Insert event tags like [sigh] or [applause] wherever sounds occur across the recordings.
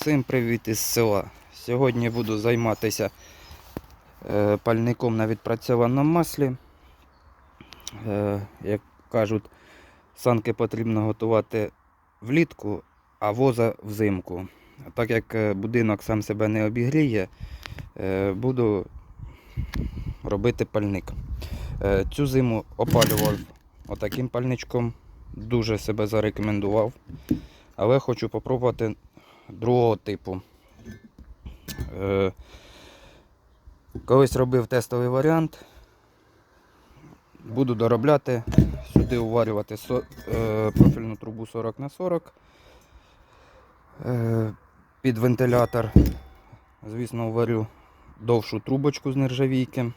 Всім привіт із села. Сьогодні буду займатися е, пальником на відпрацьованому маслі. Е, як кажуть, санки потрібно готувати влітку, а воза взимку. Так як е, будинок сам себе не обігріє, буду робити пальник. Цю зиму опалював отаким пальничком, дуже себе зарекомендував. Але хочу попробувати другого типу. Е, колись робив тестовий варіант. Буду доробляти, сюди уварювати е, профільну трубу 40 на 40 е, під вентилятор. Звісно, варю довшу трубочку з нержавійки.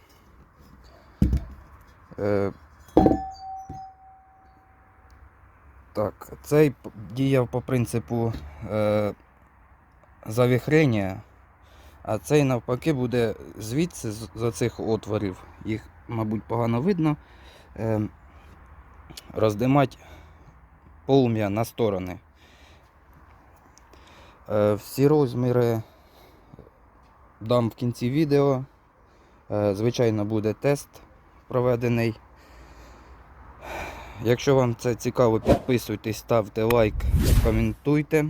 Так, цей діяв по принципу завіхрення, а цей навпаки буде звідси, з за цих отворів, їх, мабуть, погано видно, е, роздимати полум'я на сторони. Е, всі розміри дам в кінці відео. Е, звичайно, буде тест проведений. Якщо вам це цікаво, підписуйтесь, ставте лайк, коментуйте.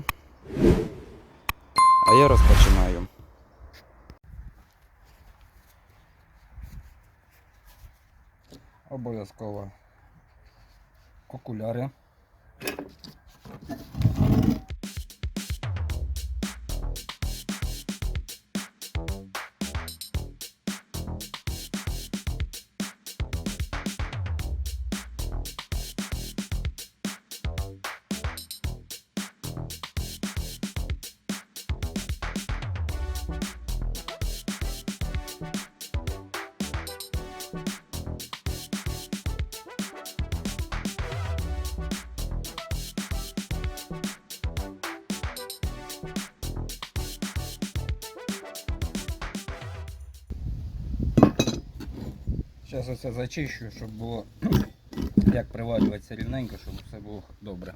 А я розпочинаю. Обов'язково окуляри. Зараз оце зачищу, щоб було [clears throat] як приварюватися рівненько, щоб все було добре.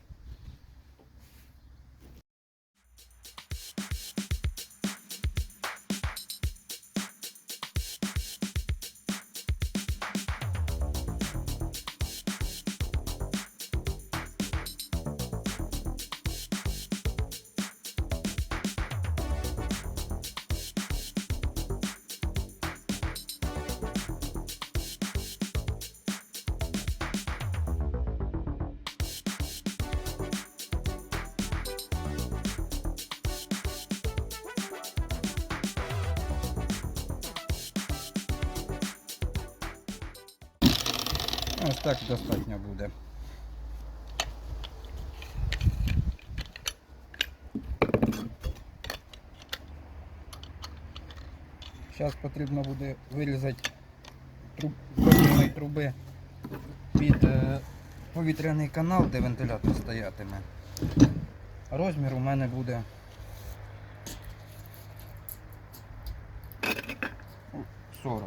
Ось так достатньо буде. Зараз потрібно буде вирізати труб, труби під е, повітряний канал, де вентилятор стоятиме. Розмір у мене буде о,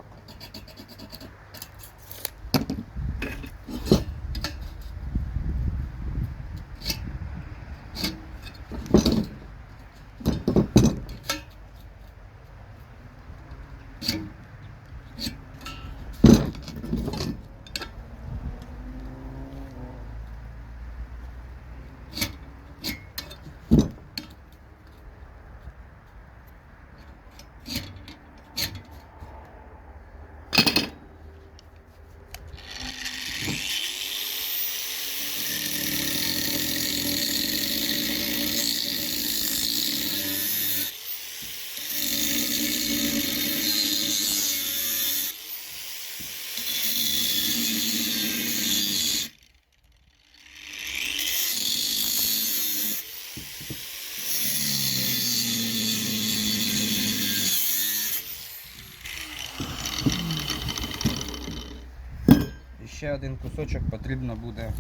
один кусочок потрібно буде,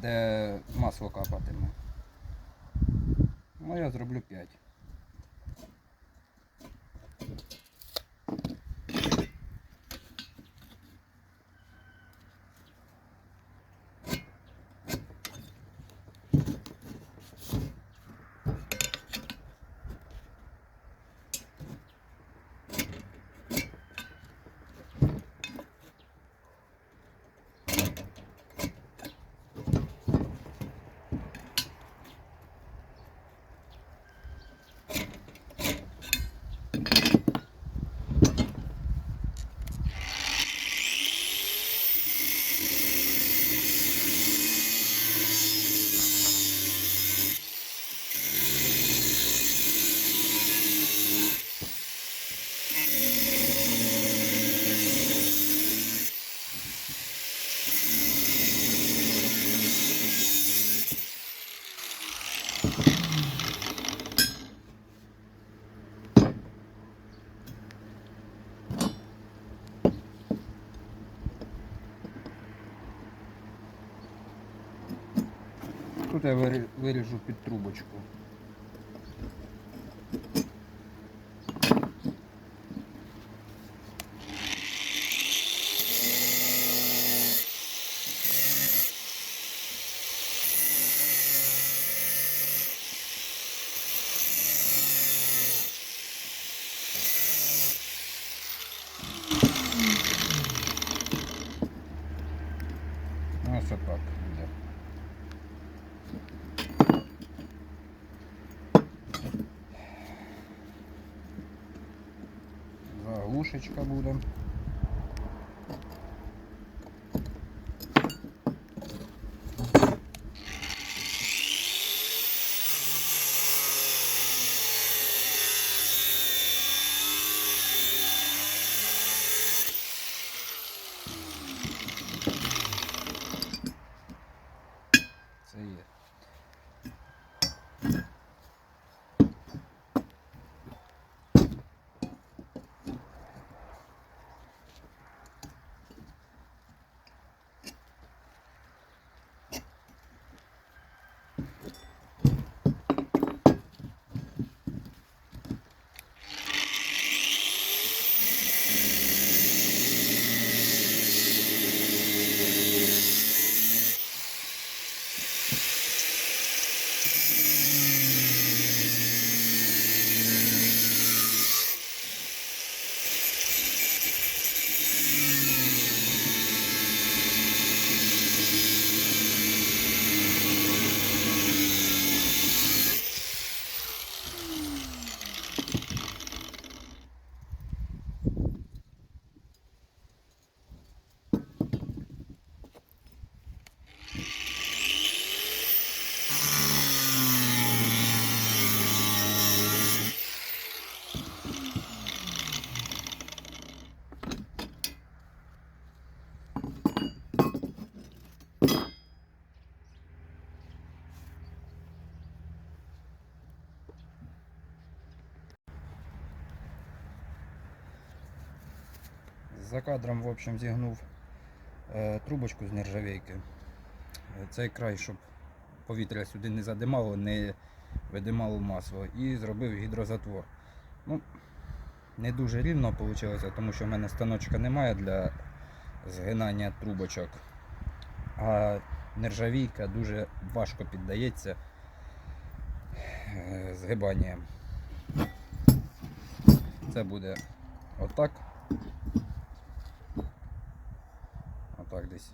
де масло капатиме. Ну я зроблю 5. Оте вирі- виріжу під трубочку. Ну, Ось отак буде. Заглушечка буде. Це є. За кадром, в общем, зігнув е, трубочку з нержавейки. Е, Цей край, щоб повітря сюди не задимало, не видимало масло. І зробив гідрозатвор. Ну, не дуже рівно вийшло, тому що в мене станочка немає для згинання трубочок. А нержавійка дуже важко піддається е, згибанням. Це буде отак десь.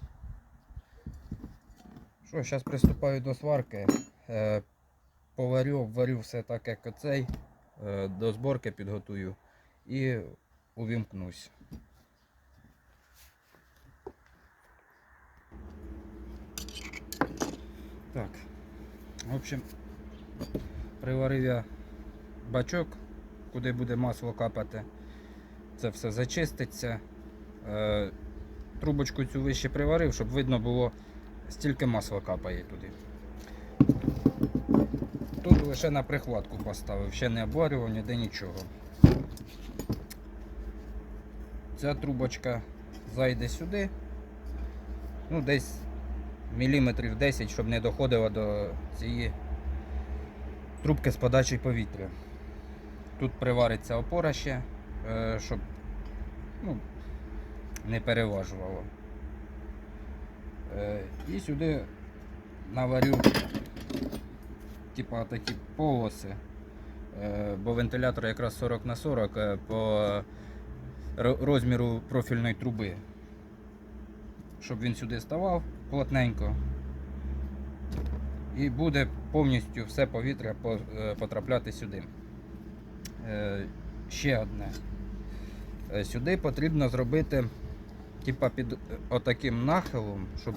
Що, зараз приступаю до сварки. Е, поварю, обварю все так, як оцей. Е, до зборки підготую і увімкнусь. Так. В общем, приварив я бачок, куди буде масло капати. Це все зачиститься. Е, трубочку цю вище приварив, щоб видно було, стільки масла капає туди. Тут лише на прихватку поставив, ще не обварював, ніде нічого. Ця трубочка зайде сюди. Ну, десь міліметрів 10, щоб не доходило до цієї трубки з подачі повітря. Тут привариться опора ще, е, щоб ну, не переважувало. Е, І сюди наварю типа такі полоси, е, бо вентилятор якраз 40 на 40 е, по розміру профільної труби. Щоб він сюди ставав плотненько. І буде повністю все повітря потрапляти сюди. Ще одне. Сюди потрібно зробити типа під отаким нахилом, щоб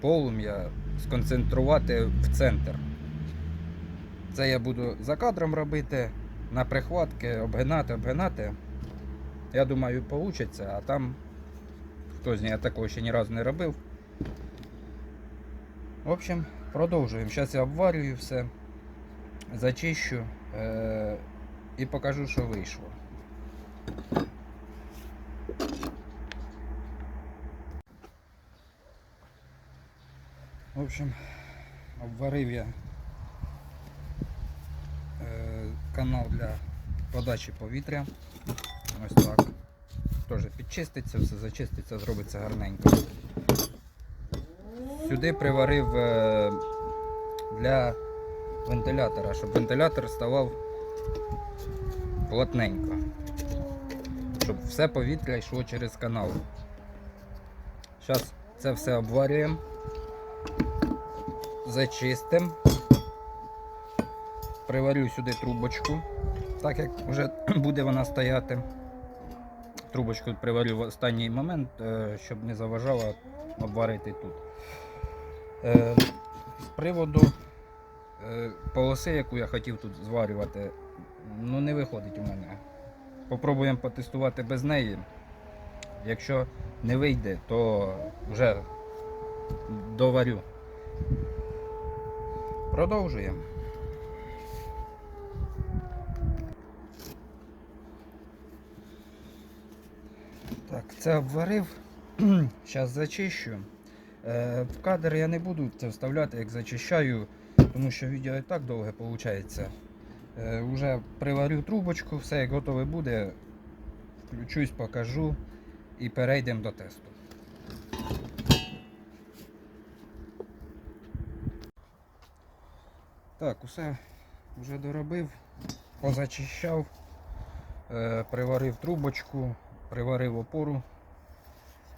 полум'я сконцентрувати в центр. Це я буду за кадром робити, на прихватки, обгинати, обгинати. Я думаю, вийде, а там хто знає, я такого ще ні разу не робив. В общем, продовжуємо. Зараз я обварюю все, зачищу е- і покажу, що вийшло. В общем, Обварив я е, канал для подачі повітря. Ось так. Теж підчиститься, все зачиститься, зробиться гарненько. Сюди приварив е, для вентилятора, щоб вентилятор ставав плотненько. Щоб все повітря йшло через канал. Зараз це все обварюємо, зачистимо. Приварю сюди трубочку, так як вже [clears throat] буде вона стояти. Трубочку приварю в останній момент, е, щоб не заважала обварити тут. Е, З приводу е, полоси, яку я хотів тут зварювати, ну не виходить у мене. Попробуємо потестувати без неї. Якщо не вийде, то вже доварю. Продовжуємо. Так, це обварив. [clears throat] Зараз зачищу. Е, в кадр я не буду це вставляти, як зачищаю, тому що відео і так довге виходить. Е, уже приварю трубочку, все як готове буде. Включусь, покажу і перейдемо до тесту. Так, усе вже доробив, позачищав, е, приварив трубочку, приварив опору,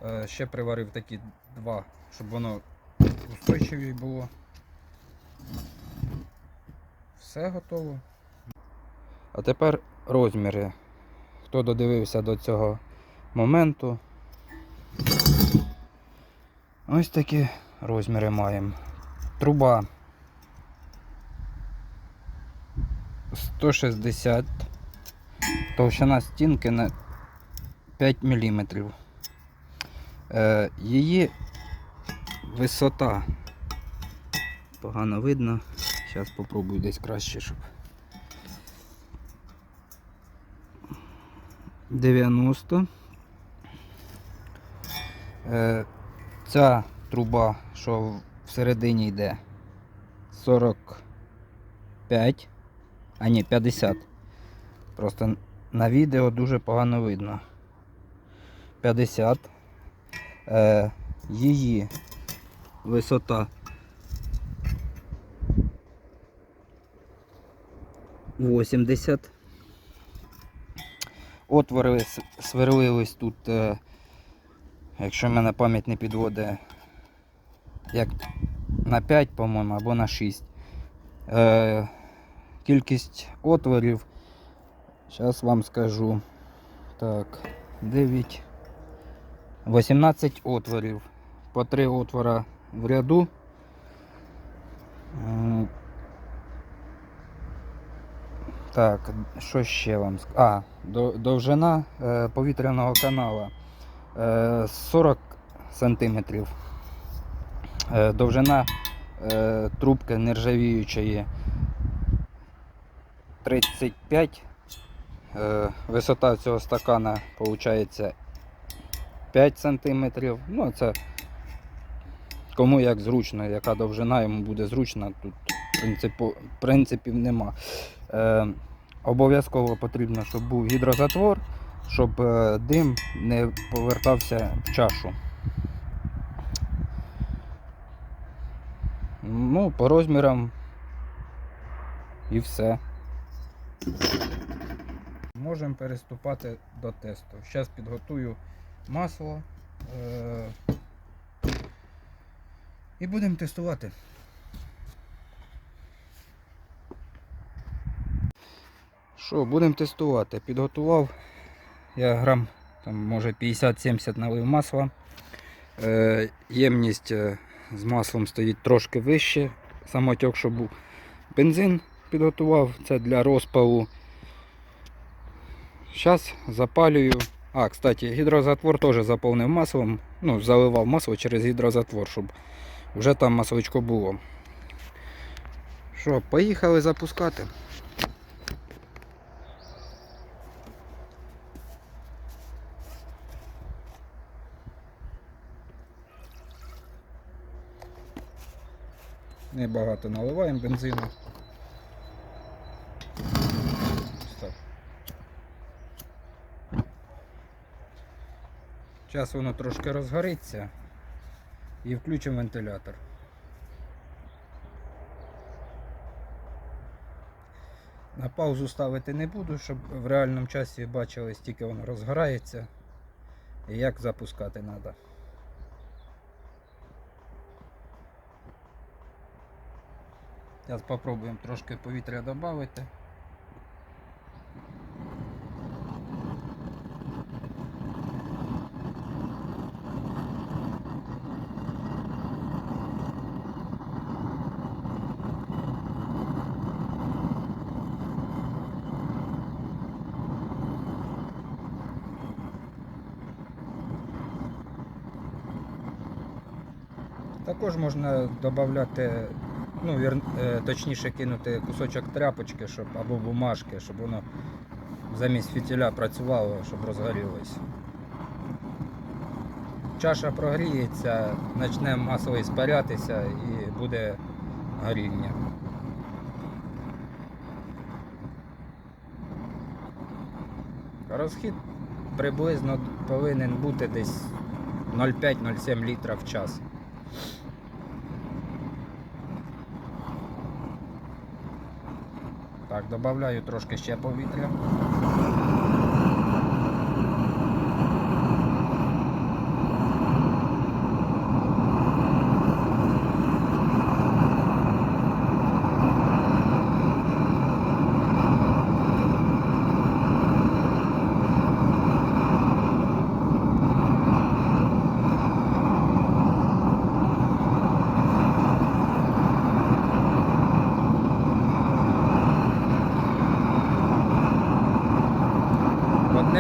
е, ще приварив такі два, щоб воно устойчиві було. Все готово. А тепер розміри. Хто додивився до цього моменту. Ось такі розміри маємо. Труба 160, товщина стінки на 5 мм. Е, її висота погано видно. Зараз попробую десь краще, щоб. 90. Е, ця труба, що всередині йде 45, а ні, 50. Просто на відео дуже погано видно. 50. Е, її висота 80. Отвори сверлились тут, е, якщо мене пам'ять не підводить, як на 5, по-моєму, або на 6. Кількість отворів, зараз вам скажу. Так, 9, 18 отворів. По 3 отвора в ряду. Так, що ще вам ск- А, довжина е, повітряного канала е, 40 сантиметрів. Е, довжина е, трубки нержавіючої 35. Е, висота цього стакана виходить 5 сантиметрів. Ну, це кому як зручно, яка довжина йому буде зручно, тут принципу, принципів нема. Е, обов'язково потрібно, щоб був гідрозатвор, щоб е, дим не повертався в чашу. Ну, по розмірам і все. Можемо переступати до тесту. Зараз підготую масло е- і будемо тестувати. Що, будемо тестувати. Підготував я грам, там, може 50-70 налив масла. Е, ємність е, з маслом стоїть трошки вище. Самотек, що був. Бензин підготував, це для розпалу. Зараз запалюю. А, кстати, гідрозатвор теж заповнив маслом. Ну, заливав масло через гідрозатвор, щоб вже там масличко було. Що, поїхали запускати. Небагато наливаємо бензину. Зараз воно трошки розгориться і включимо вентилятор. На паузу ставити не буду, щоб в реальному часі бачили, стільки воно розгорається і як запускати треба. Зараз спробуємо трошки повітря додати. Також можна додати, ну, вір, е, точніше кинути кусочок тряпочки, щоб, або бумажки, щоб воно замість фітіля працювало, щоб розгорілось. Чаша прогріється, почне масло іспарятися і буде горіння. Розхід приблизно повинен бути десь 0,5-0,7 літра в час. Так, додаю трошки ще повітря.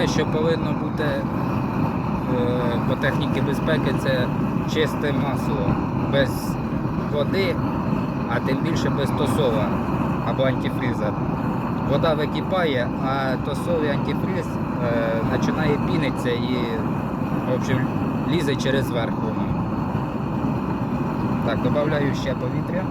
Одне, що повинно бути е, по техніці безпеки, це чисте масло без води, а тим більше без тосова або антифриза. Вода википає, а тосовий антифриз е, починає пінитися і в общем, лізе через верх воно. Так, додаю ще повітря.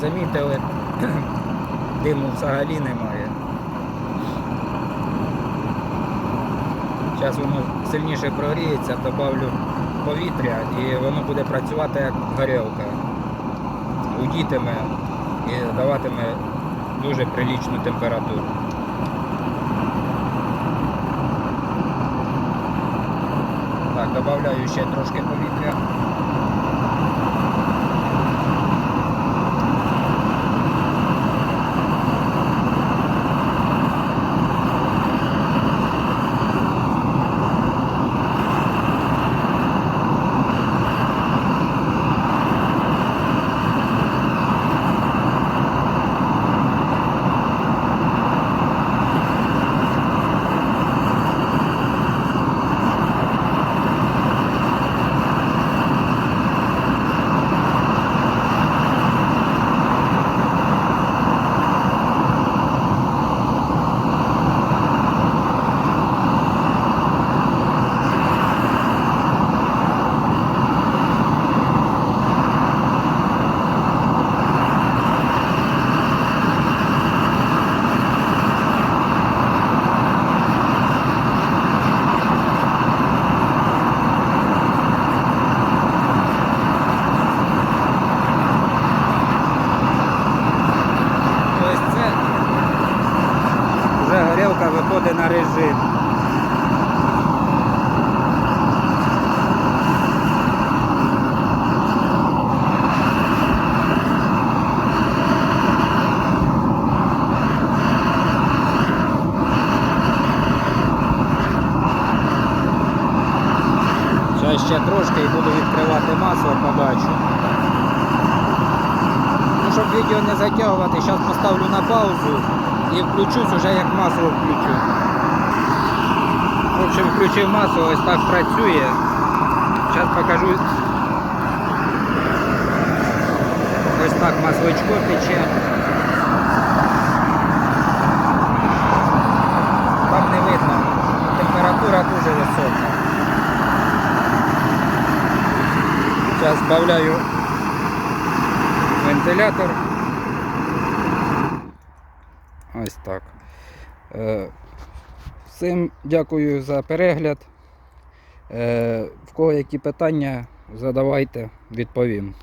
Замітили, [clears throat] диму взагалі немає. Зараз воно сильніше прогріється, додавлю повітря і воно буде працювати як горілка. Удітиме і даватиме дуже прилічну температуру. Так, додаю ще трошки повітря. Включусь уже як масло включу. В общем, включив масло, ось так працює. Зараз покажу. Ось так масличко тече. Там не видно. Температура дуже висока. Зараз збавляю вентилятор. Ось так. Е, Всім дякую за перегляд. Е, В кого які питання, задавайте, відповім.